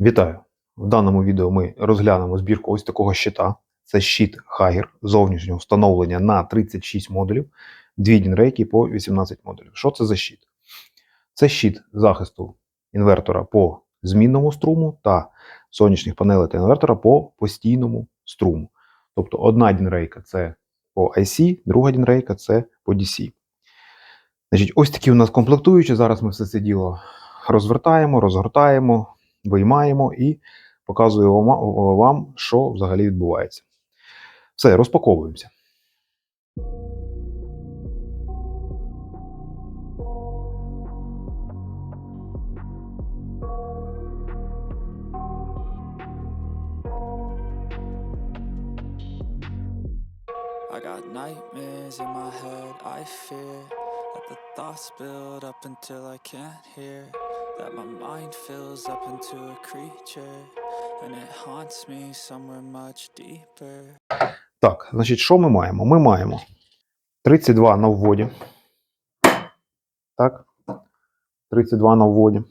Вітаю! В даному відео ми розглянемо збірку ось такого щита. Це щит Хагер зовнішнього встановлення на 36 модулів, дві дінрейки по 18 модулів. Що це за щит? Це щит захисту інвертора по змінному струму та сонячних панелей та інвертора по постійному струму. Тобто одна дінрейка це по IC, друга дінрейка це по DC. Значить, ось такі у нас комплектуючі. Зараз ми все це діло розвертаємо, розгортаємо, виймаємо і показую вам, що взагалі відбувається. Все, hear. That my mind fills up into a creature, and it haunts me somewhere much deeper. Так, значить, що ми маємо? Ми маємо 32 на вводі. Так. 32 на вводі.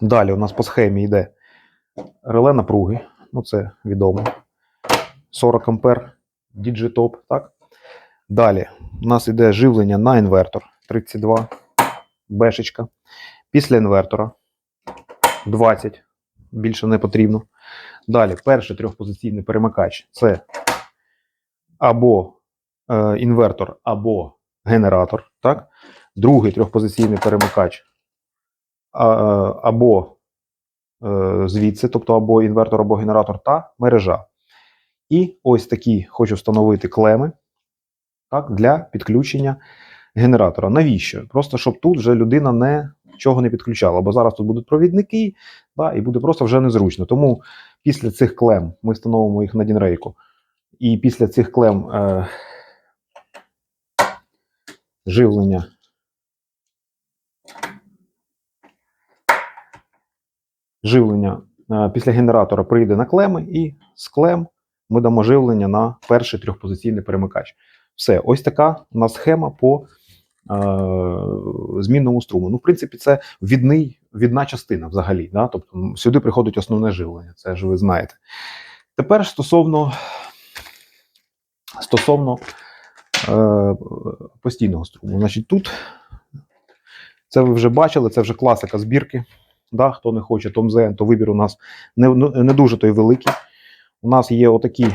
Далі у нас по схемі йде реле напруги. Ну, це відомо. 40 ампер діджитоп. Так. Далі у нас йде живлення на інвертор 32 бешечка. Після інвертора 20. Більше не потрібно. Далі перший трьохпозиційний перемикач це або е, інвертор, або генератор. Так? Другий трьохпозиційний перемикач а, е, або е, звідси, тобто або інвертор, або генератор та мережа. І ось такі хочу встановити клеми так, для підключення генератора. Навіщо? Просто щоб тут вже людина не чого не підключала, бо зараз тут будуть провідники, да, і буде просто вже незручно. Тому після цих клем ми встановимо їх на дінрейку. І після цих клем е, живлення. Живлення е, після генератора прийде на клеми, і з клем ми дамо живлення на перший трьохпозиційний перемикач. Все, ось така у нас схема по змінному струму. Ну, в принципі, це відний, відна частина взагалі. Да? Тобто сюди приходить основне живлення, це ж ви знаєте. Тепер стосовно стосовно е, постійного струму. Значить, тут це ви вже бачили, це вже класика збірки. Да, Хто не хоче Том Зен, то вибір у нас не, не дуже той великий. У нас є отакі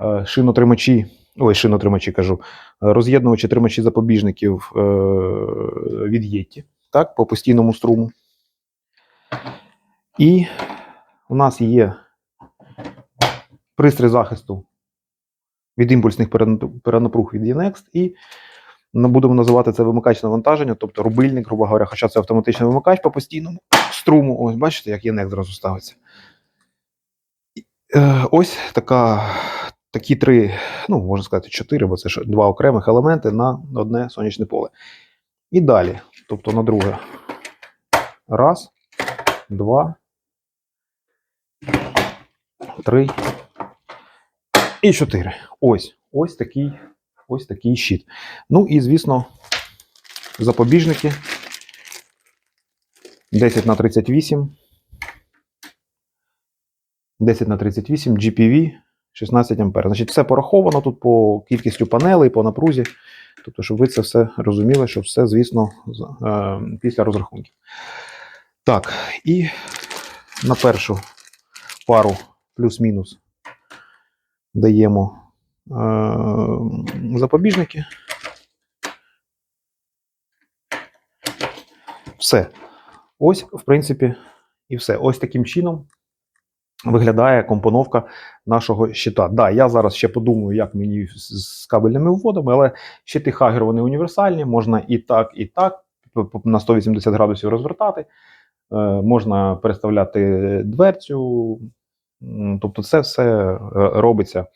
е, шинотримачі, ой, шинотримачі кажу, е, роз'єднувачі тримачі запобіжників е, від Єтті, так, по постійному струму. І у нас є пристрій захисту від імпульсних перен- перенапруг від Yenext, і будемо називати це вимикач навантаження, тобто рубильник, грубо говоря, хоча це автоматичний вимикач по постійному струму. Ось бачите, як Yenext зразу ставиться. Е, Ось така, такі три, ну, можна сказати, чотири, бо це ж два окремих елементи на одне сонячне поле. І далі, тобто на друге. Раз, два, три, і 4. Ось. Ось такий, ось такий щит. Ну і, звісно, запобіжники 10 на 38. 10 на 38 GPV 16 А. Значить, все пораховано тут по кількістю панелей, по напрузі. Тобто, щоб ви це все розуміли, що все, звісно, е, після розрахунків. Так, і на першу пару плюс-мінус даємо е, запобіжники. Все. Ось, в принципі, і все. Ось таким чином виглядає компоновка нашого щита. Да, я зараз ще подумаю, як мені з, кабельними вводами, але щити Хагер вони універсальні, можна і так, і так на 180 градусів розвертати. Е, можна переставляти дверцю. Тобто, це все е, робиться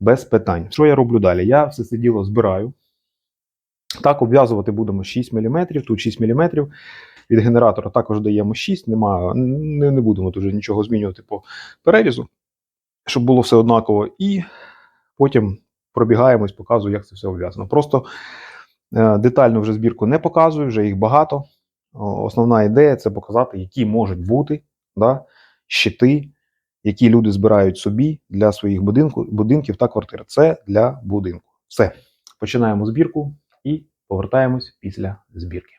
без питань. Що я роблю далі? Я все це діло збираю. Так, обв'язувати будемо 6 мм, тут 6 мм. Від генератора також даємо 6, нема, не, не будемо тут нічого змінювати по перерізу, щоб було все однаково. І потім пробігаємось, показую, як це все обв'язано. Просто е, детально вже збірку не показую, вже їх багато. Основна ідея це показати, які можуть бути да, щити, які люди збирають собі для своїх будинку, будинків та квартир. Це для будинку. Все. Починаємо збірку і повертаємось після збірки.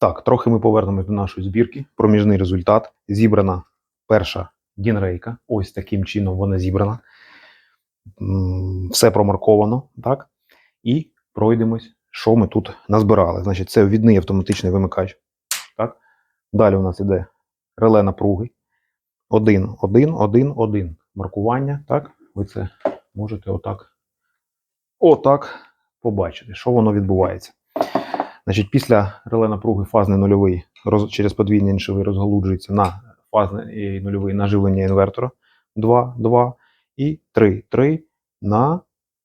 Так, трохи ми повернемось до нашої збірки. Проміжний результат. Зібрана перша дінрейка. Ось таким чином вона зібрана. Все промарковано, так? І пройдемось, що ми тут назбирали. Значить, це ввідний автоматичний вимикач. Так? Далі у нас іде реле напруги. 1, 1, 1, 1. Маркування. Так? Ви це можете отак. Отак побачити, що воно відбувається. Значить, після реле напруги фазний нульовий роз, через подвійний іншовий розгалуджується на фазний і нульовий наживлення інвертора 2, 2 і 3, 3 на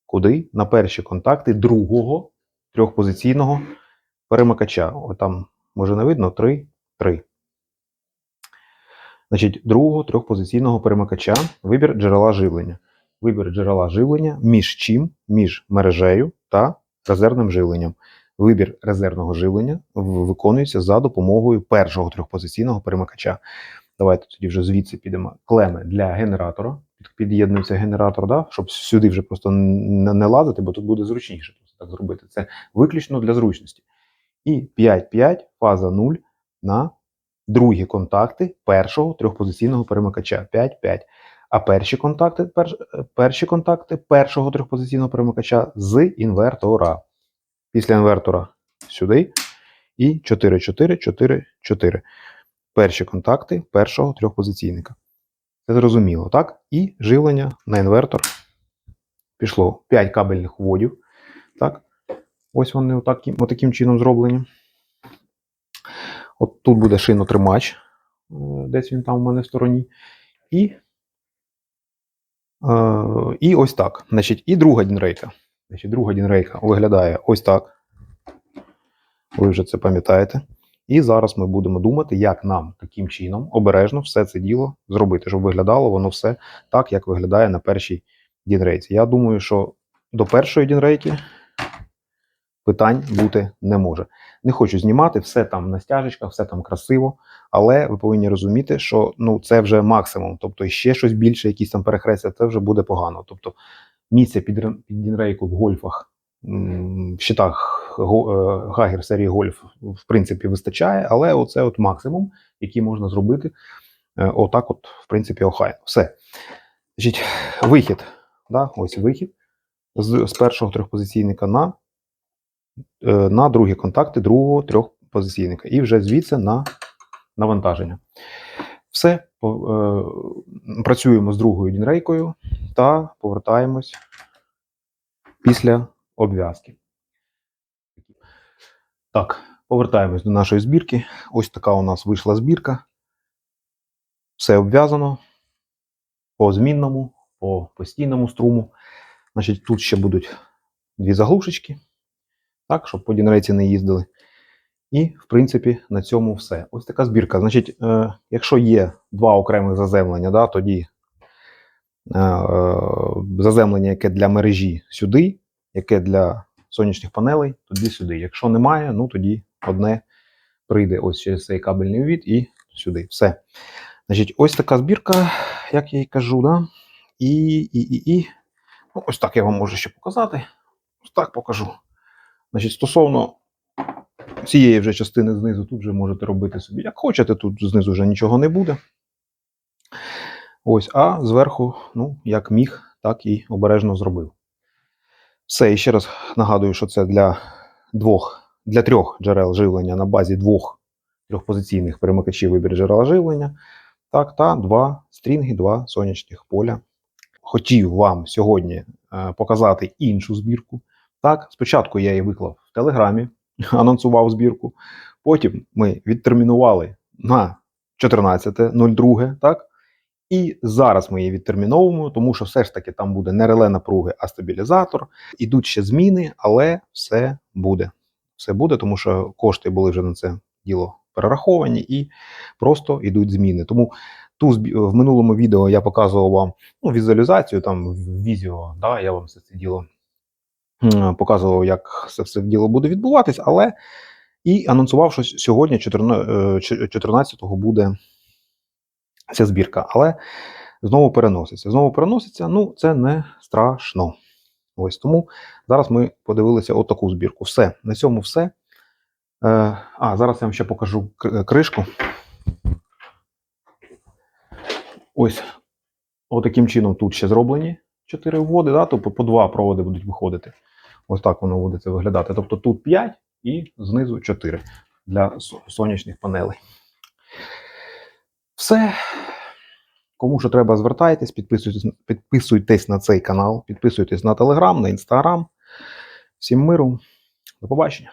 куди? На перші контакти другого трьохпозиційного перемикача. От там може не видно 3, 3. Значить, другого трьохпозиційного перемикача вибір джерела живлення. Вибір джерела живлення між чим? Між мережею та резервним живленням. Вибір резервного живлення виконується за допомогою першого трьохпозиційного перемикача. Давайте тоді вже звідси підемо. Клеми для генератора. Під- Під'єднується генератор, да? щоб сюди вже просто не, лазити, бо тут буде зручніше так зробити. Це виключно для зручності. І 5-5, фаза 0 на другі контакти першого трьохпозиційного перемикача 5-5. А перші контакти, перш, перші контакти першого трьохпозиційного перемикача з інвертора. Після інвертора сюди і 4-4-4-4. Перші контакти першого трьохпозиційника. Це зрозуміло, так? І живлення на інвертор пішло 5 кабельних вводів. Так? Ось вони отаким, отаким чином зроблені. От тут буде шинотримач, е, десь він там у мене в стороні. І, е, і ось так. Значить, і друга дінрейка. Значить, друга дінрейка виглядає ось так. Ви вже це пам'ятаєте. І зараз ми будемо думати, як нам таким чином обережно все це діло зробити, щоб виглядало воно все так, як виглядає на першій дінрейці. Я думаю, що до першої дінрейки питань бути не може. Не хочу знімати, все там на стяжечках, все там красиво, але ви повинні розуміти, що ну, це вже максимум. Тобто ще щось більше, якісь там перехрестя, це вже буде погано. Тобто місця під, дінрейку в гольфах, в щитах е, Гагер серії гольф, в принципі, вистачає, але оце от максимум, який можна зробити. е, Отак, от, в принципі, охайно. Все. Значить, вихід. Да? Ось вихід з, з першого трьохпозиційника на е, на другі контакти другого трьохпозиційника. І вже звідси на навантаження. Все, е, працюємо з другою дінрейкою та повертаємось після обв'язки. Так, повертаємось до нашої збірки. Ось така у нас вийшла збірка. Все обв'язано по змінному, по постійному струму. Значить, тут ще будуть дві заглушечки так, щоб по дінрейці не їздили. І, в принципі, на цьому все. Ось така збірка. Значить, е, якщо є два окремих заземлення, да, тоді е, е, заземлення, яке для мережі сюди, яке для сонячних панелей, тоді сюди. Якщо немає, ну тоді одне прийде ось через цей кабельний ввід і сюди. Все. Значить, ось така збірка, як я і кажу, да? і, і, і, і. Ну, ось так я вам можу ще показати. Ось так покажу. Значить, стосовно цієї вже частини знизу, тут вже можете робити собі як хочете, тут знизу вже нічого не буде. Ось, а зверху, ну, як міг, так і обережно зробив. Все, і ще раз нагадую, що це для двох, для трьох джерел живлення на базі двох трьохпозиційних перемикачів вибір джерела живлення. Так, та два стрінги, два сонячних поля. Хотів вам сьогодні е, показати іншу збірку. Так, спочатку я її виклав в Телеграмі, анонсував збірку. Потім ми відтермінували на 14.02, так? І зараз ми її відтерміновуємо, тому що все ж таки там буде не реле напруги, а стабілізатор. Ідуть ще зміни, але все буде. Все буде, тому що кошти були вже на це діло перераховані і просто йдуть зміни. Тому ту в минулому відео я показував вам ну, візуалізацію, там в відео, да, я вам все це діло показував, як це все діло буде відбуватись, але і анонсував, що сьогодні, 14 е, 14-го, буде ця збірка, але знову переноситься. Знову переноситься, ну це не страшно. Ось тому зараз ми подивилися отаку збірку. Все, на цьому все. Е, а, зараз я вам ще покажу кришку. Ось отаким чином тут ще зроблені чотири вводи, да? тобто по два проводи будуть виходити. Ось так воно буде це виглядати. Тобто тут 5 і знизу 4 для сонячних панелей. Все. Кому що треба, звертайтесь, підписуйтесь, підписуйтесь на цей канал, підписуйтесь на Телеграм, на Інстаграм. Всім миру. До побачення.